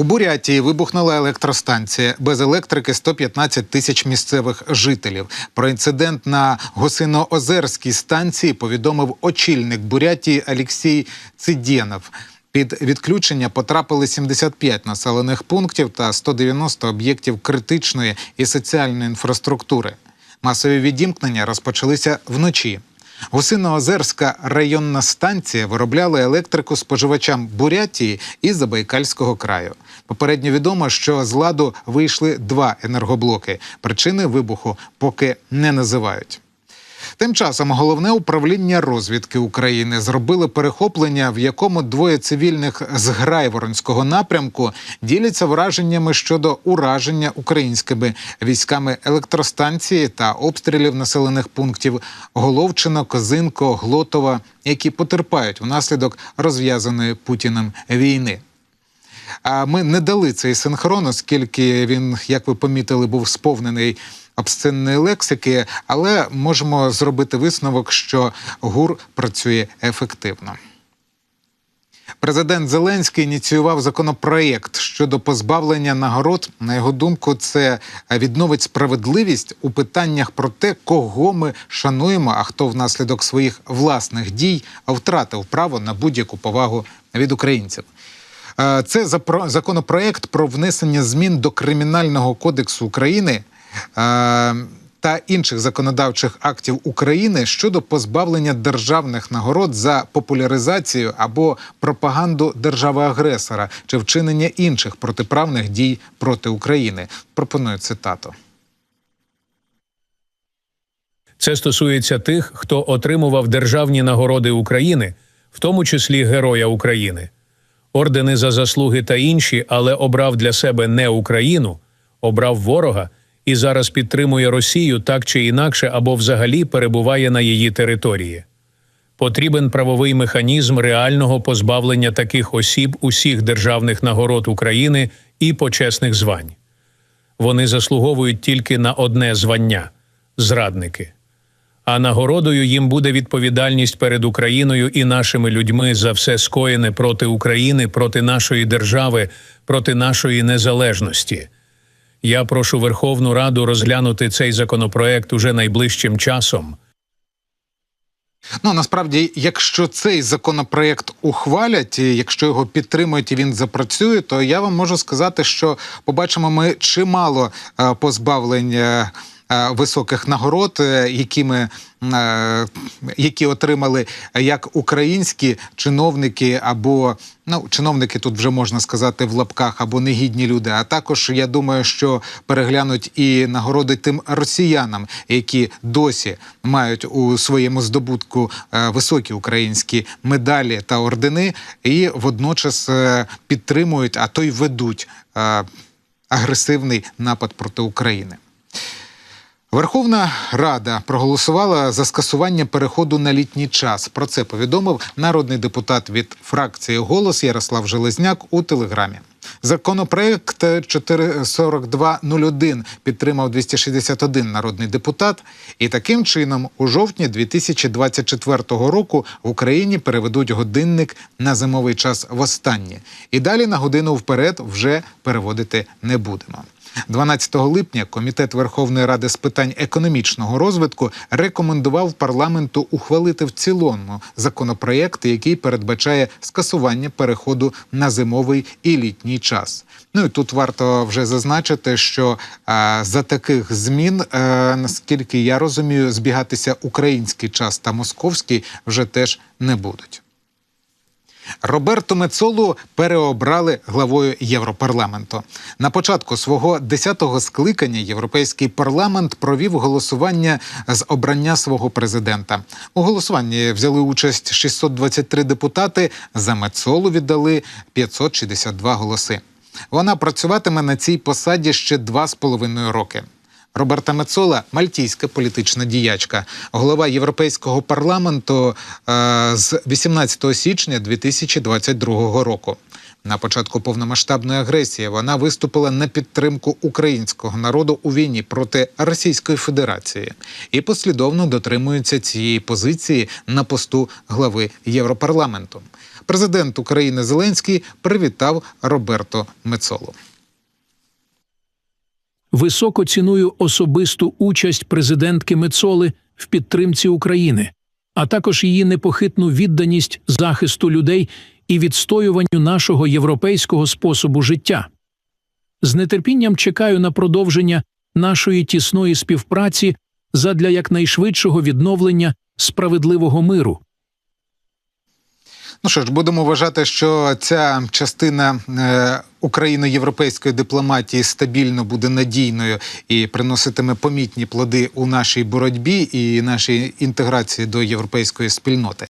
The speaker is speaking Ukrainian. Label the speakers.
Speaker 1: У Бурятії вибухнула електростанція. Без електрики 115 тисяч місцевих жителів. Про інцидент на Госиноозерській станції повідомив очільник Бурятії Олексій Цидєнов. Під відключення потрапили 75 населених пунктів та 190 об'єктів критичної і соціальної інфраструктури. Масові відімкнення розпочалися вночі. Гусиноозерська районна станція виробляла електрику споживачам Бурятії і Забайкальського краю. Попередньо відомо, що з ладу вийшли два енергоблоки. Причини вибуху поки не називають. Тим часом головне управління розвідки України зробили перехоплення, в якому двоє цивільних з Грайворонського напрямку діляться враженнями щодо ураження українськими військами електростанції та обстрілів населених пунктів Головчина, Козинко, Глотова, які потерпають внаслідок розв'язаної Путіним війни. А ми не дали цей синхрон, оскільки він, як ви помітили, був сповнений обсценної лексики, але можемо зробити висновок, що ГУР працює ефективно. Президент Зеленський ініціював законопроєкт щодо позбавлення нагород. На його думку, це відновить справедливість у питаннях про те, кого ми шануємо, а хто внаслідок своїх власних дій втратив право на будь-яку повагу від українців. Е, Це законопроект про внесення змін до Кримінального кодексу України та інших законодавчих актів України щодо позбавлення державних нагород за популяризацію або пропаганду держави-агресора чи вчинення інших протиправних дій проти України. Пропоную цитату.
Speaker 2: Це стосується тих, хто отримував державні нагороди України, в тому числі Героя України, ордени за заслуги та інші, але обрав для себе не Україну, обрав ворога і зараз підтримує Росію так чи інакше або взагалі перебуває на її території. Потрібен правовий механізм реального позбавлення таких осіб усіх державних нагород України і почесних звань. Вони заслуговують тільки на одне звання зрадники. А нагородою їм буде відповідальність перед Україною і нашими людьми за все скоєне проти України, проти нашої держави, проти нашої незалежності. Я прошу Верховну Раду розглянути цей законопроект уже найближчим часом.
Speaker 1: Ну насправді, якщо цей законопроект ухвалять, і якщо його підтримують і він запрацює, то я вам можу сказати, що побачимо ми чимало позбавлення. позбавлень. Е, Високих нагород, е, які ми е, які отримали як українські чиновники, або ну чиновники тут вже можна сказати в лапках, або негідні люди. А також я думаю, що переглянуть і нагороди тим росіянам, які досі мають у своєму здобутку високі українські медалі та ордени, і водночас підтримують, а то й ведуть агресивний напад проти України. Верховна Рада проголосувала за скасування переходу на літній час. Про це повідомив народний депутат від фракції Голос Ярослав Железняк у телеграмі. Законопроект 44201 підтримав 261 народний депутат, і таким чином у жовтні 2024 року в Україні переведуть годинник на зимовий час востаннє. І далі на годину вперед вже переводити не будемо. 12 липня Комітет Верховної Ради з питань економічного розвитку рекомендував парламенту ухвалити в цілому законопроєкт, який передбачає скасування переходу на зимовий і літній час. Ну і тут варто вже зазначити, що а, за таких змін, а, наскільки я розумію, збігатися український час та московський вже теж не будуть. Роберто Мецолу переобрали главою Європарламенту. На початку свого 10-го скликання Європейський парламент провів голосування з обрання свого президента. У голосуванні взяли участь 623 депутати. За Мецолу віддали 562 голоси. Вона працюватиме на цій посаді ще два з половиною роки. Роберта Мецола мальтійська політична діячка, голова Європейського парламенту е, з 18 січня 2022 року. На початку повномасштабної агресії вона виступила на підтримку українського народу у війні проти Російської Федерації і послідовно дотримується цієї позиції на посту глави Європарламенту. Президент України Зеленський привітав Роберто Мецолу.
Speaker 3: Високо ціную особисту участь президентки Мецоли в підтримці України, а також її непохитну відданість захисту людей і відстоюванню нашого європейського способу життя. З нетерпінням чекаю на продовження нашої тісної співпраці задля якнайшвидшого відновлення справедливого миру.
Speaker 1: Ну що ж, будемо вважати, що ця частина е, україно-європейської дипломатії стабільно буде надійною і приноситиме помітні плоди у нашій боротьбі і нашій інтеграції до європейської спільноти.